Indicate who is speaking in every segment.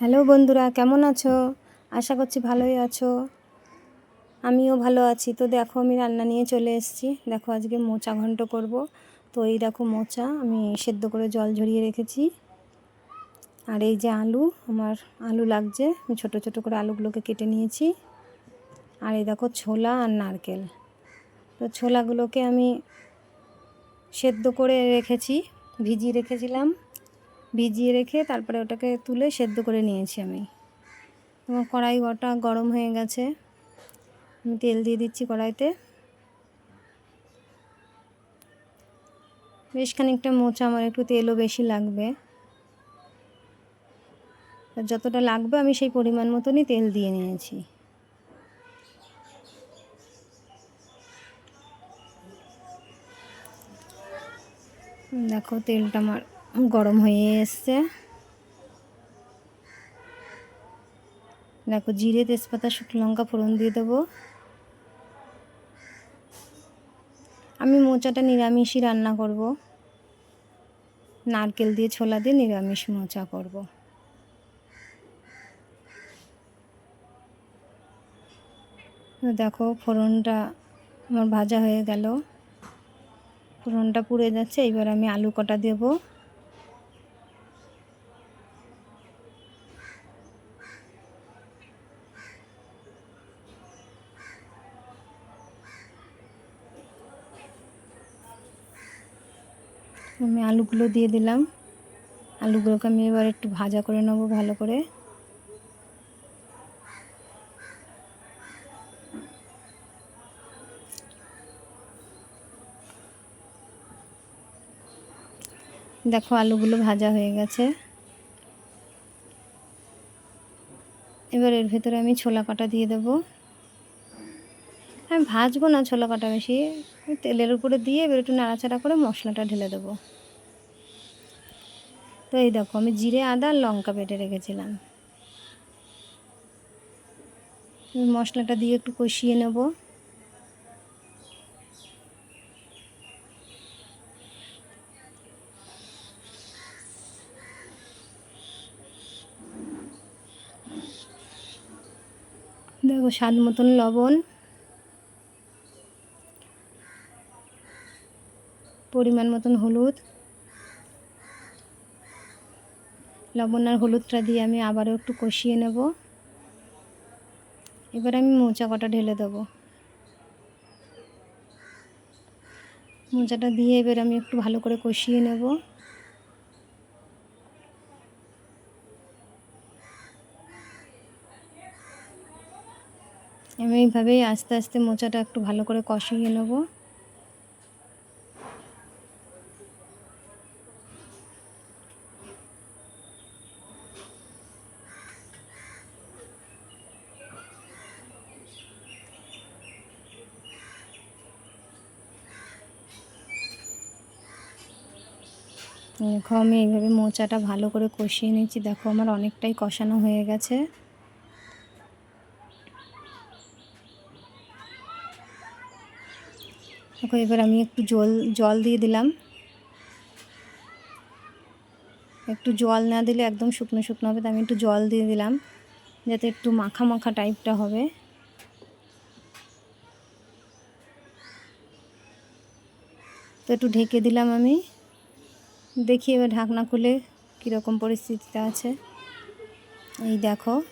Speaker 1: Hello বন্ধুরা, কেমন আছো? আশা করছি ভালোই আছো। আমিও ভালো আছি। তো দেখো, আমি রান্না নিয়ে চলে এসেছি। দেখো, আজকে মোচা ঘন্ট করব। তো এই দেখো মোচা, আমি সেদ্ধ করে জল ঝরিয়ে রেখেছি। আর এই যে আলু, আমার আলু লাগছে। আমি ছোটো ছোটো করে আলুগুলোকে কেটে নিয়েছি। আর এই দেখো ছোলা আর নারকেল। তো ছোলাগুলোকে আমি সেদ্ধ করে রেখেছি, ভিজিয়ে রেখেছিলাম। ভিজিয়ে রেখে তারপরে ওটাকে তুলে সেদ্ধ করে নিয়েছি আমি। আমার কড়াই গোটা গরম হয়ে গেছে। আমি তেল দিয়ে দিচ্ছি কড়াইতে। বেশ খানিকটা মোচা আমার একটু তেলও বেশি লাগবে। যতটা লাগবে আমি সেই পরিমাণ মতনই তেল দিয়ে নিয়েছি। দেখো তেলটা আমার গরম হয়ে এসছে। দেখো, জিরে, তেজপাতা, শুকনো লঙ্কা ফোড়ন দিয়ে দেবো। আমি মোচাটা নিরামিষই রান্না করব। নারকেল দিয়ে ছোলা দিয়ে নিরামিষ মোচা করব। দেখো, ফোড়নটা আমার ভাজা হয়ে গেল। ফোড়নটা পুড়ে যাচ্ছে এবার আমি আলু কটা দেবো। আমি আলুগুলো দিয়ে দিলাম। আলুগুলোকে আমি এবার একটু ভাজা করে নেব ভালো করে। দেখো আলুগুলো ভাজা হয়ে গেছে। এবার এর ভেতরে আমি ছোলা কাটা দিয়ে দেবো। ভাজবো না ছোলা কাটা বেশি তেলের উপরে দিয়ে এবার একটু নাড়াচাড়া করে মশলাটা ঢেলে দেবো। তো এই দেখো, আমি জিরে, আদা আর লঙ্কা বেটে রেখেছিলাম। মশলাটা দিয়ে একটু কষিয়ে নেব। দেখো, স্বাদ মতন লবণ। পরিমাণ মতন হলুদ। লবণ আর হলুদটা দিয়ে আমি আবারও একটু কষিয়ে নেব। এবার আমি মোচা কটা ঢেলে দেবো। মোচাটা দিয়ে এবার আমি একটু ভালো করে কষিয়ে নেব। আমি এইভাবেই আস্তে আস্তে মোচাটা একটু ভালো করে কষিয়ে নেব। দেখো আমি এইভাবে মোচাটা ভালো করে কষিয়ে নিচ্ছি দেখো আমার অনেকটাই কষানো হয়ে গেছে। দেখো, এবার আমি একটু জল জল দিয়ে দিলাম। একটু জল না দিলে একদম শুকনো শুকনো হবে তো আমি একটু জল দিয়ে দিলাম, যাতে একটু মাখা মাখা টাইপটা হবে। তো একটু ঢেকে দিলাম আমি। দেখি এবার ঢাকনা খুলে কীরকম পরিস্থিতিতে আছে। এই দেখো,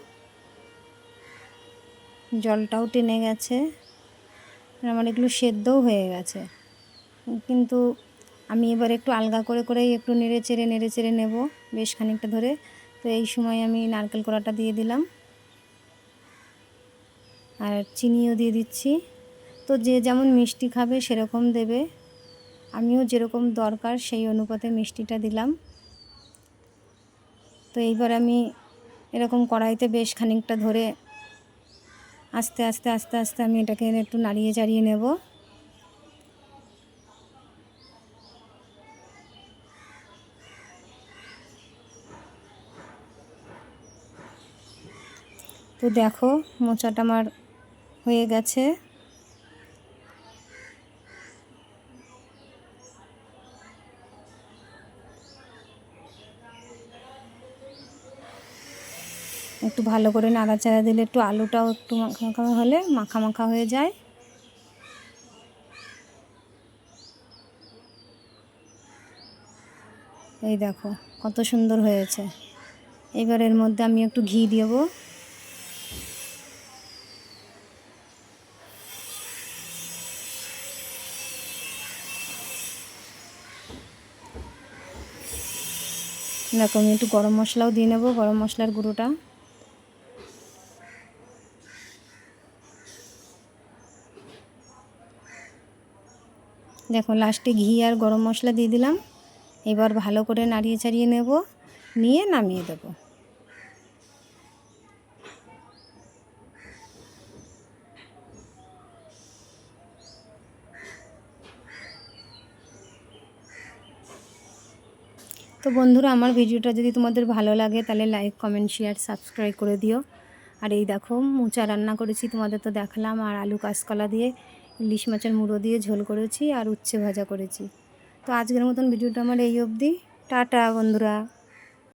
Speaker 1: জলটাও টেনে গেছে। আমার এগুলো সেদ্ধও হয়ে গেছে। কিন্তু আমি এবার একটু আলগা করে করেই একটু নেড়ে চেড়ে নেড়ে চেড়ে নেব বেশ খানিকটা ধরে। তো এই সময় আমি নারকেল কোড়াটা দিয়ে দিলাম। আর চিনিও দিয়ে দিচ্ছি। তো যে যেমন মিষ্টি খাবে সেরকম দেবে। আমিও যেরকম দরকার সেই অনুপাতে মিষ্টিটা দিলাম। তো এইবার আমি এরকম কড়াইতে বেশ খানিকটা ধরে আস্তে আস্তে আস্তে আস্তে আমি এটাকে একটু নাড়িয়ে চাড়িয়ে নেব। তো দেখো মোচাটা আমার হয়ে গেছে। একটু ভালো করে নাড়াচাড়া দিলে একটু আলুটাও একটু মাখা মাখা হলে মাখা মাখা হয়ে যায়। এই দেখো, কত সুন্দর হয়েছে। এবার এর মধ্যে আমি একটু ঘি দেবো। দেখো, আমি একটু গরম মশলাও দিয়ে নেব, গরম মশলার গুঁড়োটা। দেখো লাস্টে ঘি আর গরম মশলা দিয়ে দিলাম। এবার ভালো করে নাড়িয়ে চাড়িয়ে নেব, নিয়ে নামিয়ে দেবো। তো বন্ধুরা, আমার ভিডিওটা যদি তোমাদের ভালো লাগে, তাহলে লাইক কমেন্ট শেয়ার সাবস্ক্রাইব করে দিও। আর এই দেখো, মোচা রান্না করেছি, তোমাদের তো দেখালাম। আর আলু কাঁচকলা দিয়ে ইলিশ মাছের মুড়ো দিয়ে ঝোল করেছি আর উচ্ছে ভাজা করেছি। তো আজকের মতন ভিডিওটা আমার এই অবধি। টাটা বন্ধুরা।